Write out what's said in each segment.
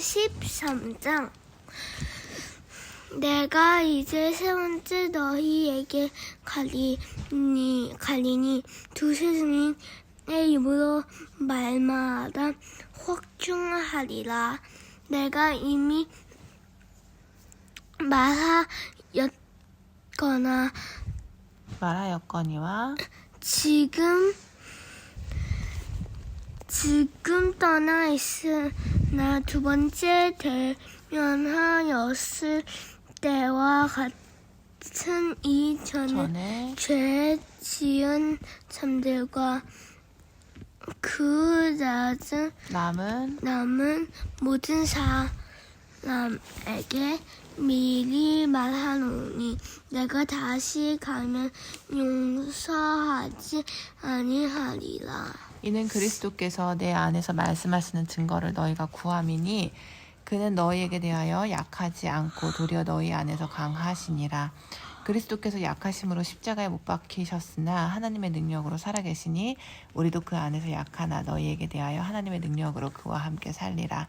13장. 내가 이제 세 번째 너희에게 가리니, 가리니 두세 승인의 입으로 말마다 확증하리라. 내가 이미 말하였거나 말하였거니와 지금 지금 떠나 있으 나 두 번째 대면하였을 때와 같은 이 전에 전에 죄 지은 참들과 그 낮은 남은 남은 모든 사 람에게 미리 말하노니 내가 다시 가면 용서하지 아니하리라. 이는 그리스도께서 내 안에서 말씀하시는 증거를 너희가 구함이니 그는 너희에게 대하여 약하지 않고 도리어 너희 안에서 강하시니라. 그리스도께서 약하심으로 십자가에 못 박히셨으나 하나님의 능력으로 살아계시니 우리도 그 안에서 약하나 너희에게 대하여 하나님의 능력으로 그와 함께 살리라.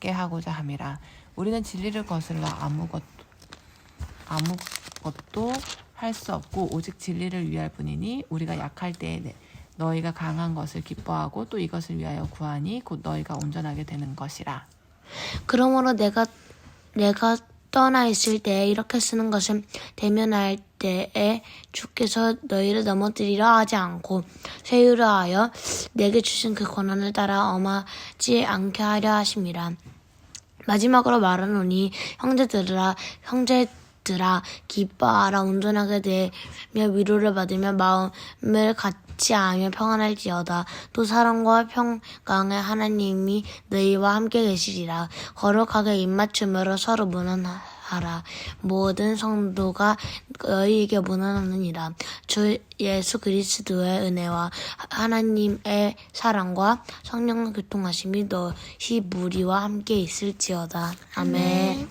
게 하고자 함이라. 우리는 진리를 거슬러 아무것 아무것도 할 수 없고 오직 진리를 위할 뿐이니 우리가 약할 때에 내- 너희가 강한 것을 기뻐하고 또 이것을 위하여 구하니 곧 너희가 온전하게 되는 것이라. 그러므로 내가 내가 떠나 있을 때에 이렇게 쓰는 것은 대면할 때에 주께서 너희를 넘어뜨리려 하지 않고 세유를 하여 내게 주신 그 권한을 따라 엄하지 않게 하려 하심이라. 마지막으로 말하노니 형제들아 형제 들아 기뻐하라. 온전하게 되며 위로를 받으며 마음을 같이 하며 평안할지어다. 또 사랑과 평강의 하나님이 너희와 함께 계시리라. 거룩하게 입맞춤으로 서로 무난하라. 모든 성도가 너희에게 무난하느니라. 주 예수 그리스도의 은혜와 하나님의 사랑과 성령의 교통하심이 너희 무리와 함께 있을지어다. 아멘.